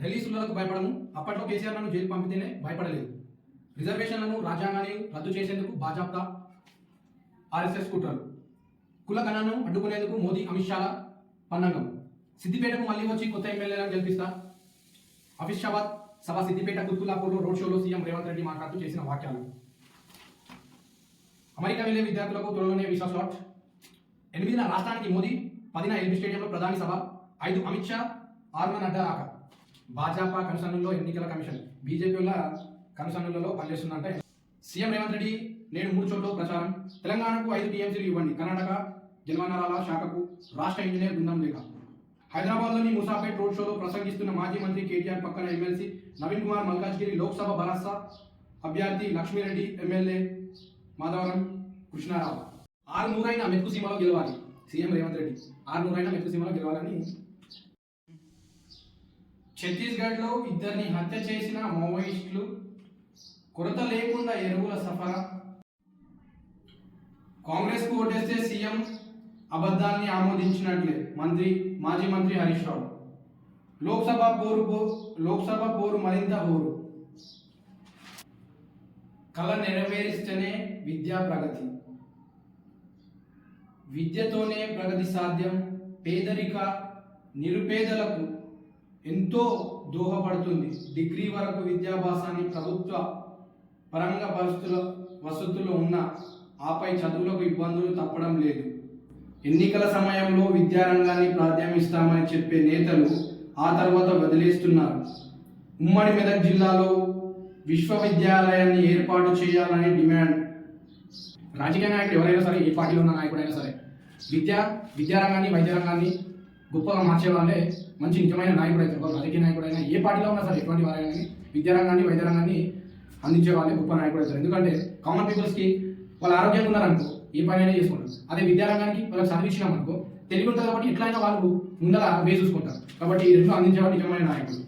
ఢిల్లీ సుల్లులకు భయపడము. అప్పట్లో కేసీఆర్ నన్ను జైలు పంపితేనే భయపడలేదు. రిజర్వేషన్లను రాజ్యాంగాన్ని రద్దు చేసేందుకు భాజపా ఆర్ఎస్ఎస్ కుట్రలు. కుల కణాన్ని అడ్డుకునేందుకు మోదీ అమిత్ షాల పన్నంగం. సిద్దిపేటకు మళ్ళీ వచ్చి కొత్త ఎమ్మెల్యేలను గెలిపిస్తా. అఫిషాబాద్ సభ సిద్దిపేట కుత్తులాపూర్లో రోడ్ షోలో సీఎం రేవంత్ రెడ్డి మాట్లాడుతూ చేసిన వాక్యాలు. అమెరికా వెళ్ళే విద్యార్థులకు త్వరలోనే వీసా స్లాట్. ఎనిమిదిన రాష్ట్రానికి మోదీ పదిన ఎల్బీ స్టేడియంలో ప్రధాని సభ. ఐదు అమిత్ షా ఆరున నడ్డా రాక. భాజపా కనుసన్నుల్లో ఎన్నికల కమిషన్. బీజేపీల వల్ల కనుసన్నులలో పనిచేస్తుందంటే సీఎం రేవంత్ రెడ్డి నేడు మూడు చోట్ల ప్రచారం. తెలంగాణకు ఐదు టీఎంసీలు ఇవ్వండి. కర్ణాటక జన్మనరాల శాఖకు రాష్ట్ర ఇంజనీర్ బృందం లేఖ హైదరాబాద్లోని ముసాపేట్ రోడ్ షోలో ప్రసంగిస్తున్న మాజీ మంత్రి కేటీఆర్ పక్కన ఎమ్మెల్సీ నవీన్ కుమార్ మల్కాజ్గిరి లోక్సభ భరాసా అభ్యర్థి లక్ష్మీరెడ్డి ఎమ్మెల్యే మాధవరం కృష్ణారావు. ఆరు నూరైన మెతుకు సీమలో గెలవాలి. సీఎం రేవంత్ రెడ్డి ఆరు నూరైన మెతుకు సీమలో గెలవాలని ఛత్తీస్గఢ్లో ఇద్దరిని హత్య చేసిన మావోయిస్టులు కొరత లేకుండా ఎరువుల సఫరా. కాంగ్రెస్కు ఓటేస్తే సీఎం అబద్ధాన్ని ఆమోదించినట్లే మంత్రి మాజీ మంత్రి హరీష్ రావు. లోక్సభ పోరు లోక్సభ పోరు మరింత హోరు. కళ నెరవేరిస్తేనే విద్యా ప్రగతి. విద్యతోనే ప్రగతి సాధ్యం. పేదరిక నిరుపేదలకు ఎంతో దోహపడుతుంది. డిగ్రీ వరకు విద్యాభ్యాసాన్ని ప్రభుత్వ పరంగా పరిస్థితుల వసతులు ఉన్న ఆపై చదువులకు ఇబ్బందులు తప్పడం లేదు. ఎన్నికల సమయంలో విద్యారంగాన్ని ప్రాధాన్యమిస్తామని చెప్పే నేతలు ఆ తర్వాత వదిలేస్తున్నారు. ఉమ్మడి మెదక్ జిల్లాలో విశ్వవిద్యాలయాన్ని ఏర్పాటు చేయాలని డిమాండ్. రాజకీయ నాయకుడు ఎవరైనా సరే ఏ పార్టీలో ఉన్న నాయకుడైనా సరే విద్య విద్యారంగాన్ని వైద్య రంగాన్ని గొప్పగా మార్చేవాళ్ళే మంచి నిజమైన నాయకుడు అయితే ఒక రాజకీయ నాయకుడైనా ఏ పార్టీలో ఉన్నా సరే ఎటువంటి వారైనా కానీ విద్యారంగాన్ని వైద్య రంగాన్ని అందించే వాళ్ళే గొప్ప నాయకుడు అవుతారు. ఎందుకంటే కామన్ పీపుల్స్కి వాళ్ళ ఆరోగ్యంగా ఉన్నారనుకో ఏ పని అయినా చేసుకుంటారు అదే విద్యారంగానికి వాళ్ళకి చదివి ఇచ్చినామనుకో తెలివి ఉంటుంది కాబట్టి ఎట్లయినా వాళ్ళు ముందర వే చూసుకుంటారు. కాబట్టి ఈ రెండు అందించేవాళ్ళు నిజమైన నాయకుడు